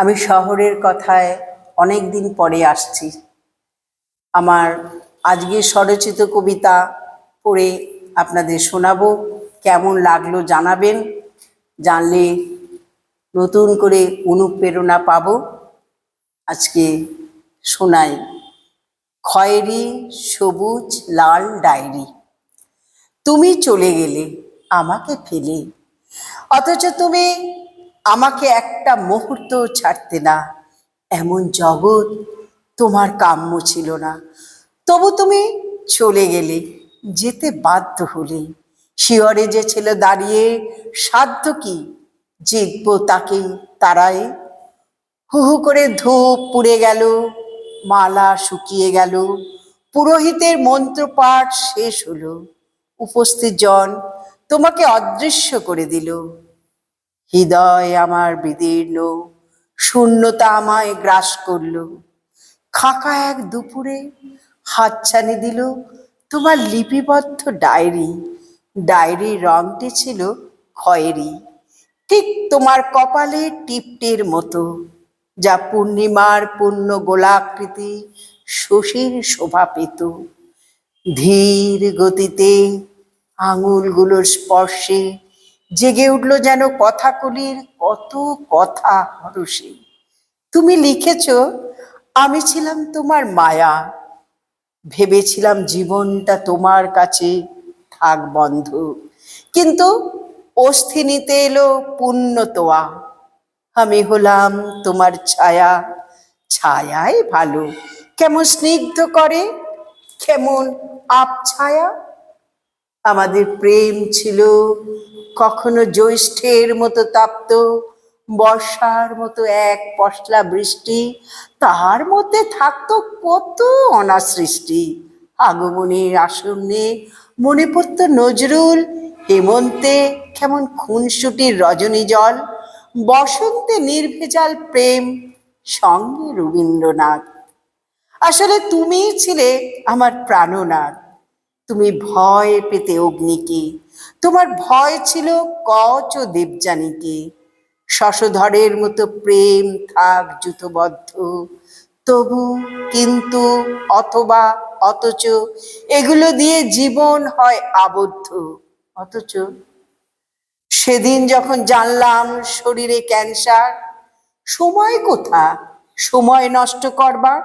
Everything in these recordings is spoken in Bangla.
আমি শহরের কথায় অনেক দিন পরে আসছি। আমার আজকে স্বরচিত কবিতা পড়ে আপনাদের শোনাবো। কেমন লাগল জানাবেন। জানলে নতুন করে অনুপ্রেরণা পাবো। আজকে শোনাই, খয়েরি সবুজ লাল ডায়েরি। তুমি চলে গেলে, আমাকে ফেলে। অথচ তুমি আমাকে একটা মুহূর্ত ছাড়তে না। এমন জগৎ তোমার কাম্য ছিল না। তবু তুমি চলে গেলে, যেতে বাধ্য হলে। শিয়রে যে ছিল দাঁড়িয়ে, সাধ্য কি? জিতব তাকে তারাই। হু হু করে ধূপ পুড়ে গেল, মালা শুকিয়ে গেল। পুরোহিতের মন্ত্রপাঠ শেষ হলো। উপস্থিত জন তোমাকে অদৃশ্য করে দিল। হৃদয় আমার বিদীর্ণ, শূন্যতা আমায় গ্রাস করল। খাকা এক দুপুরে হাতছানি দিল তোমার লিপিবদ্ধ ডায়েরি। ডায়েরির রংটি ছিল খয়েরি, ঠিক তোমার কপালে টিপটের মতো, যা পূর্ণিমার পূর্ণ গোলাকৃতি শশীর শোভা পেত। ধীর গতিতে আঙুলগুলোর স্পর্শে জেগে উঠল যেন কথাকলির কত কথা হরসে তুমি লিখেছ, আমি ছিলাম তোমার মায়া। ভেবেছিলাম জীবনটা তোমার কাছে থাক বন্ধু। কিন্তু অস্থি নিতে এলো পুণ্য তোয়া আমি হলাম তোমার ছায়া। ছায়াই ভালো। কেমন স্নিগ্ধ করে, কেমন আপ ছায়া আমাদের প্রেম ছিল কখনো জ্যৈষ্ঠের মতো তাপ্ত, বর্ষার মতো এক পশলা বৃষ্টি তার মধ্যে থাকতো কত অনাসৃষ্টি। আগমনের আসন্নে মনে পড়তো নজরুল, হেমন্তে কেমন খুনসুটির রজনী জল, বসন্তে নির্ভেজাল প্রেম সঙ্গে রবীন্দ্রনাথ। আসলে তুমিই ছিলে আমার প্রাণনাথ। তুমি ভয় পেতে অগ্নিকে। তোমার ভয় ছিল কচ ও দেবযানীকে। শশধরের মতো প্রেম থাক জুতবদ্ধ। তবু কিন্তু অথবা অথচ এগুলো দিয়ে জীবন হয় আবদ্ধ। অথচ সেদিন যখন জানলাম শরীরে ক্যান্সার, সময় কোথা সময় নষ্ট করবার?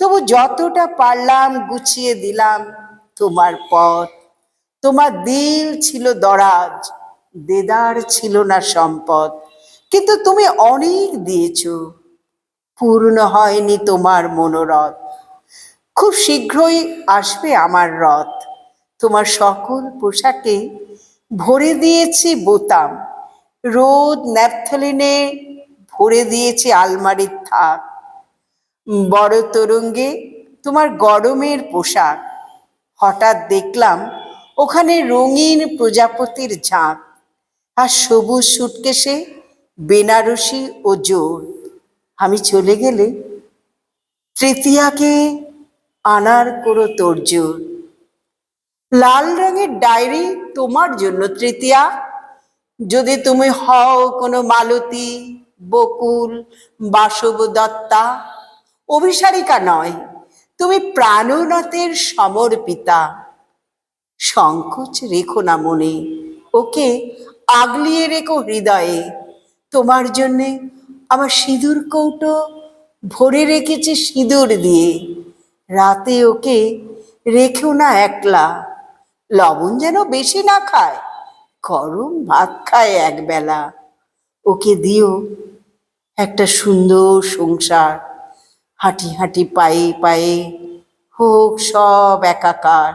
তবু যতটা পারলাম গুছিয়ে দিলাম তোমার পথ। তোমার দিল ছিল দরাজ, দেদার ছিল না সম্পদ। কিন্তু তুমি অনেক দিয়েছ, পূর্ণ হয়নি তোমার মনোরথ। খুব শীঘ্রই আসবে আমার রথ। তোমার সকল পোশাকে ভরে দিয়েছি বোতাম। রোদ ন্যাপথলিনে ভরে দিয়েছি আলমারির থাক। বড় তরঙ্গে তোমার গরমের পোশাক। হঠাৎ দেখলাম ওখানে রঙিন প্রজাপতির ঝাঁক আর সবুজ সুটকেসে বেনারসি ও জোর। আমি চলে গেলে তৃতীয়াকে আনার করো তোরজোর লাল রঙের ডায়েরি তোমার জন্য তৃতীয়া। যদি তুমি হও কোনো মালতী, বকুল বাসব দত্তা অভিসারিকা নয় তুমি প্রাণনাথের সমর্পিতা সংকোচ রেখো না মনে, ওকে আগলিয়ে রেখো হৃদয়ে। তোমার জন্যে আমার সিঁদুর কৌটো ভরে রেখেছি সিঁদুর দিয়ে। রাতে ওকে রেখেও না একলা, লবণ যেন বেশি না খায়, গরম ভাত খায় একবেলা। ওকে দিও একটা সুন্দর সংসার। হাঁটি হাঁটি পায়ে পায়ে হোক সব একাকার।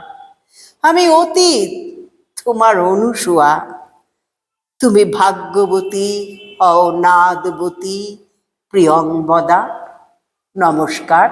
আমি অতীত, তোমার অনুসুয়া। তুমি ভাগ্যবতী অনাদবতী প্রিয়ংবদা নমস্কার।